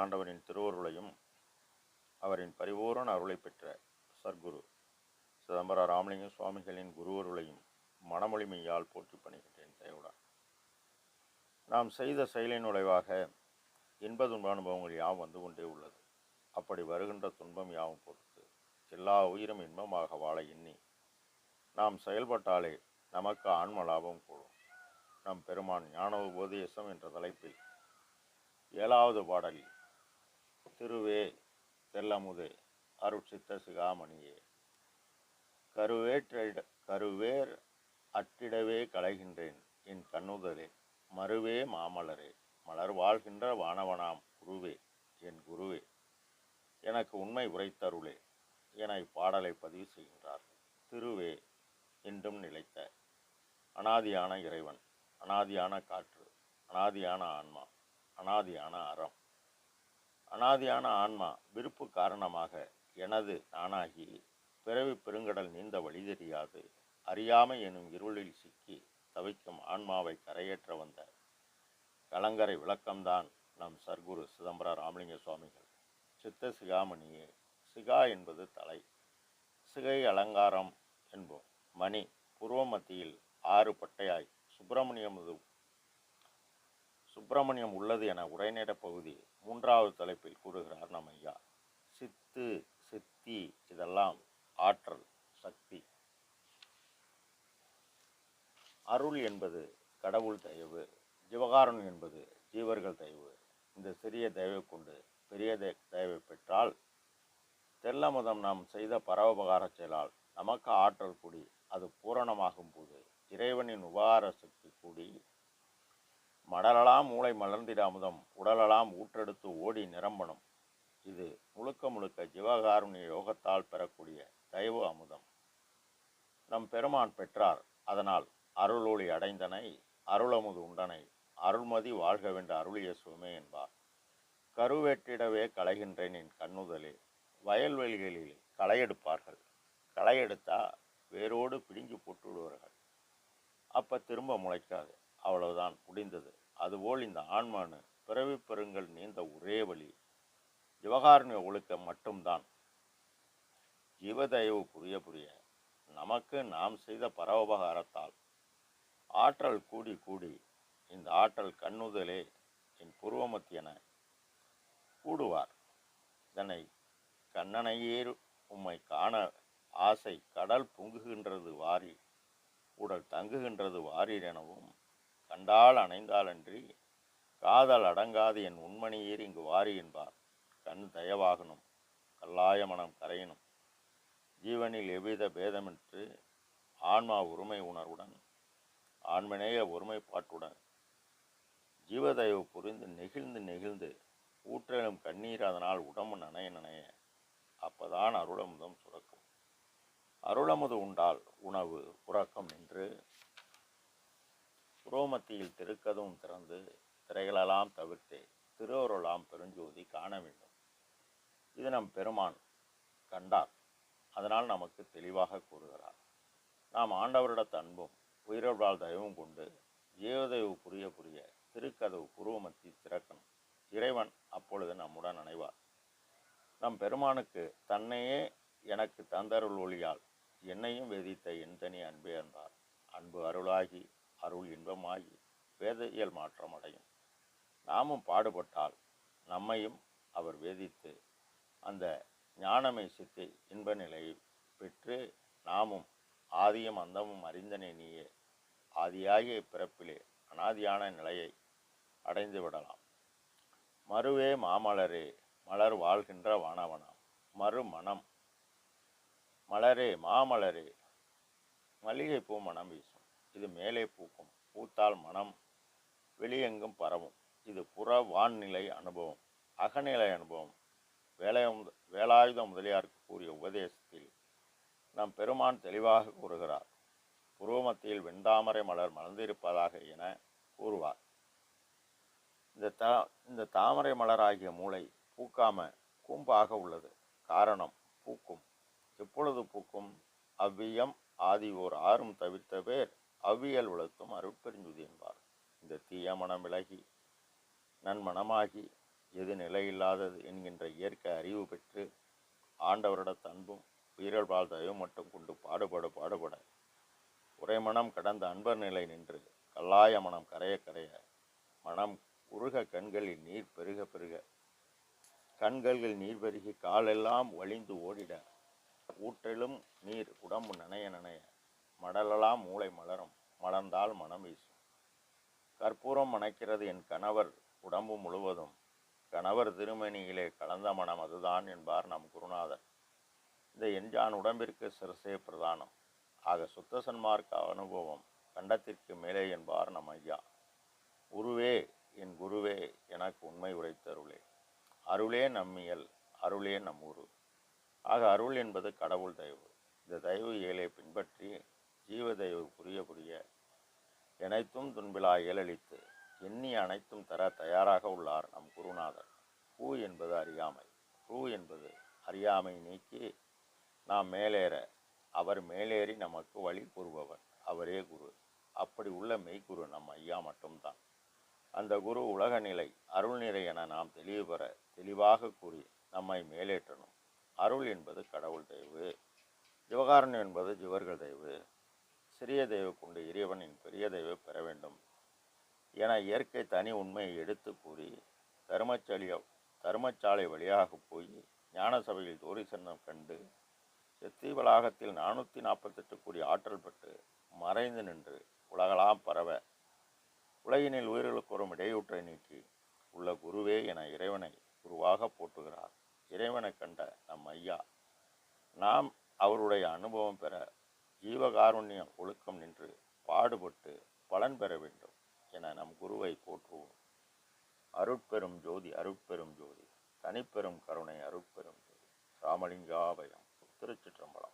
ஆண்டவரின் திருவருளையும் அவரின் பரிபூரண அருளை பெற்ற சர்க்குரு சிதம்பர ராமலிங்க சுவாமிகளின் குருவருளையும் மனமொழிமையால் போற்றி பணிகின்றேன் தயவுடன் நாம் செய்த செயலின் நுழைவாக இன்ப துன்ப அனுபவங்கள் யாவும் வந்து கொண்டே உள்ளது. அப்படி வருகின்ற துன்பம் யாவும் பொறுத்து எல்லா உயிரும் இன்பமாக வாழ எண்ணி நாம் செயல்பட்டாலே நமக்கு ஆன்ம லாபம் கூடும். நம் பெருமான் ஞான உபதேசம் என்ற தலைப்பில் ஏழாவது பாடலில் திருவே தெல்லமுதே அருட்சித்த சிகாமணியே. கருவேற்ற கருவேர் அட்டிடவே களைகின்றேன் என் கண்ணுதலே மறுவே மாமலரே மலர் வாழ்கின்ற வானவனாம் குருவே என் குருவே. எனக்கு உண்மை உரைத்தருளே என இப்பாடலை பதிவு செய்கின்றார். திருவே என்றும் நிலைத்த அனாதியான இறைவன் அனாதியான காற்று அனாதியான ஆன்மா அனாதியான அறம். அனாதியான ஆன்மா விருப்பு காரணமாக எனது நானாகி பிறவி பெருங்கடல் நீந்த வழி தெரியாது. அறியாமை எனும் இருளில் சிக்கி தவிக்கும் ஆன்மாவை கரையேற்ற வந்த கலங்கரை விளக்கம்தான் நம் சர்க்குரு சிதம்பர ராமலிங்க சுவாமிகள். சித்த சிகாமணியே சிகா என்பது தலை சிகை அலங்காரம் என்போம். மணி பூர்வ மத்தியில் ஆறு பட்டையாய் சுப்பிரமணியம் சுப்பிரமணியம் உள்ளது என உரைநேர பகுதி மூன்றாவது தலைப்பில் கூறுகிறார் நம்ம ஐயா. சித்து சித்தி இதெல்லாம் ஆற்றல் சக்தி. அருள் என்பது கடவுள் தயவு ஜிவகாரன் என்பது ஜீவர்கள் தயவு. இந்த சிறிய தயவை கொண்டு பெரிய தயவை பெற்றால் தெல்லமுதம் நாம் செய்த பரவபகார செயலால் நமக்கு ஆற்றல் கூடி அது பூரணமாகும் போது இறைவனின் உபகார சக்தி கூடி மடலலாம் மூளை மலர்ந்திட அமுதம் உடலலாம் ஊற்றெடுத்து ஓடி நிரம்பணும். இது முழுக்க முழுக்க ஜீவகாருண்ய யோகத்தால் பெறக்கூடிய தயவு அமுதம். நம் பெருமான் பெற்றார். அதனால் அருளொளி அடைந்தனை அருளமுது உண்டனை அருள்மதி வாழ்கவென்று அருளிய சுமே என்பார். கருவேற்றிடவே களைகின்றேன் என் கண்ணுதலே. வயல்வெளிகளில் களையெடுப்பார்கள். களையெடுத்தா வேரோடு பிடுங்கி போட்டு விடுவார்கள் திரும்ப முளைக்காது. அவ்வளவுதான் முடிந்தது. அதுபோல் இந்த ஆன்மானு பிறவி பெருங்கள் நீந்த ஒரே வழி. ஜிவகாரண்ய ஒழுக்கம் மட்டும்தான். ஜீவதயவு புரிய புரிய நமக்கு நாம் செய்த பரோபகாரத்தால் ஆற்றல் கூடி கூடி இந்த ஆற்றல் கண்ணுதலே என் புருவமத்தியன கூடுவார். இதனை கண்ணனையேறு உம்மை காண ஆசை கடல் பொங்குகின்றது வாரி உடல் தங்குகின்றது வாரீர் எனவும் கண்டால் அணைந்தாலன்றி காதல் அடங்காது என் உண்மணியீர் இங்கு வாரி என்பார். கண் தயவாகணும் கல்லாய மனம் கரையணும். ஜீவனில் எவ்வித பேதமின்றி ஆன்மா உரிமை உணர்வுடன் ஆன்மநேய ஒருமைப்பாட்டுடன் ஜீவதயவு புரிந்து நெகிழ்ந்து நெகிழ்ந்து ஊற்றலும் கண்ணீர் அதனால் உடம்பு நனைய நனைய அப்பதான் அருளமுதம் சுரக்கும். அருளமுது உண்டால் உணவு உறக்கம் என்று புரோமத்தியில் திருக்கதும் திறந்து திரைகளெல்லாம் தவிர்த்து திருவருளாம் பெருஞ்சோதி காண வேண்டும். இது நம் பெருமான் கண்டார். அதனால் நமக்கு தெளிவாக கூறுகிறார். நாம் ஆண்டவரிடத்து அன்பும் உயிரொருளால் தயவும் கொண்டு ஜீவதயவு புரிய புரிய திருக்கதவு புருவமத்தி திறக்கணும். இறைவன் அப்பொழுது நம்முடன் அணைவார். நம் பெருமானுக்கு தன்னையே எனக்கு தந்தருள் ஒளியால் என்னையும் வேதித்த என் தனி அன்பே என்றார். அன்பு அருளாகி அருள் இன்பமாகி வேதியியல் மாற்றம் அடையும் நாமும் பாடுபட்டால் நம்மையும் அவர் வேதித்து அந்த ஞானமை சித்தி இன்ப நிலையை பெற்று நாமும் ஆதியும் அந்தமும் அறிந்தனே நீயே. ஆதியாகிய பிறப்பிலே அனாதியான நிலையை அடைந்து விடலாம். மறுவே மாமலரே மலர் வாழ்கின்ற வானவனாம். மறுமணம். மலரே மாமலரே மல்லிகைப்பூ மனம் வீசும். இது மேலே பூக்கும். பூத்தால் மனம் வெளியெங்கும் பரவும். இது புற வான்நிலை அனுபவம் அகநிலை அனுபவம். வேலை வேலாயுத முதலியாருக்கு கூறிய உபதேசத்தில் நம் பெருமான் தெளிவாக கூறுகிறார். புருவமத்தியில் வெண்தாமரை மலர் மலர்ந்திருப்பதாக என கூறுவார். இந்த தா இந்த தாமரை மலராகிய மூளை பூக்காம கூம்பாக உள்ளது. காரணம் பூக்கும். எப்பொழுது பூக்கும்? அவ்வியம் ஆதி ஓர் ஆறும் தவிர்த்த பேர் அவ்வியல் உலத்தும் அருட்பெருஞ்சுதி என்பார். இந்த தீய மனம் விலகி நன்மனமாகி எது நிலையில்லாதது என்கின்ற இயற்கை அறிவு பெற்று ஆண்டவரிட தன்பும் உயிரல்பால் தயவு மட்டும் கொண்டு பாடுபட பாடுபட உரைமனம் கடந்த அன்பர் நிலை நின்று கல்லாய மனம் கரைய கரைய மனம் உருக கண்களில் நீர் பெருக பெருக கண்களில் நீர் பெருகி காலெல்லாம் வழிந்து ஓடிட ஊற்றிலும் நீர் உடம்பு நனைய நனைய மடலெல்லாம் மூளை மலரும் மலர்ந்தால் மனம் வீசும். கற்பூரம் மணக்கிறது என் கணவர் உடம்பு முழுவதும். கணவர் திருமணியிலே கலந்த மனம் அதுதான் என்பார் நம் குருநாதர். இந்த எஞ்சான் உடம்பிற்கு சிரசே பிரதானம். ஆக சுத்த சன்மார்க்க அனுபவம் கண்டத்திற்கு மேலே என்பார் நம் ஐயா. குருவே என் குருவே எனக்கு உண்மை உரைத்தருளே. அருளே நம்மியல் அருளே நம் உரு ஆக அருள் என்பது கடவுள் தயவு. இந்த தயவு ஏழை பின்பற்றி ஜீவ தயவு புரிய புரிய இணைத்தும் துன்பிலா இயலளித்து எண்ணி அனைத்தும் தர தயாராக உள்ளார் நம் குருநாதர். பூ என்பது அறியாமை. பூ என்பது அறியாமை நீக்கி நாம் மேலேற அவர் மேலேறி நமக்கு வழி கூறுபவர். அவரே குரு. அப்படி உள்ள மெய்க்குரு நம் ஐயா மட்டும்தான். அந்த குரு உலக நிலை அருள்நிலை என நாம் தெளிவு பெற தெளிவாக கூறி நம்மை மேலேற்றணும். அருள் என்பது கடவுள் தெய்வு. ஜிவகாரணம் என்பது ஜிவர்கள் தெய்வு. சிறிய தெய்வ கொண்டு இறைவனின் பெரிய தெய்வ பெற வேண்டும் என இயற்கை தனி உண்மையை எடுத்து கூறி தர்மச்சாலிய தர்மச்சாலை வழியாக போய் ஞான சபையில் தோரிசன்னம் கண்டு செத்தி வளாகத்தில் நானூற்றி நாற்பத்தெட்டு கோடி ஆற்றல் பெற்று மறைந்து நின்று உலகலாம் பரவ உலகினில் உயிர்களுக்கு வரும் இடையூற்றை நீக்கி உள்ள குருவே என இறைவனை குருவாக போற்றுகிறார். இறைவனை கண்ட நம் ஐயா நாம் அவருடைய அனுபவம் பெற ஜீவகாருண்யம் ஒழுக்கம் நின்று பாடுபட்டு பலன் பெற வேண்டும் என நம் குருவை போற்றுவோம். அருட்பெரும் ஜோதி அருட்பெரும் ஜோதி. தனிப்பெரும் கருணை அருட்பெரும் ஜோதி. ராமலிங்காபயம் திருச்சிற்றம்பலம்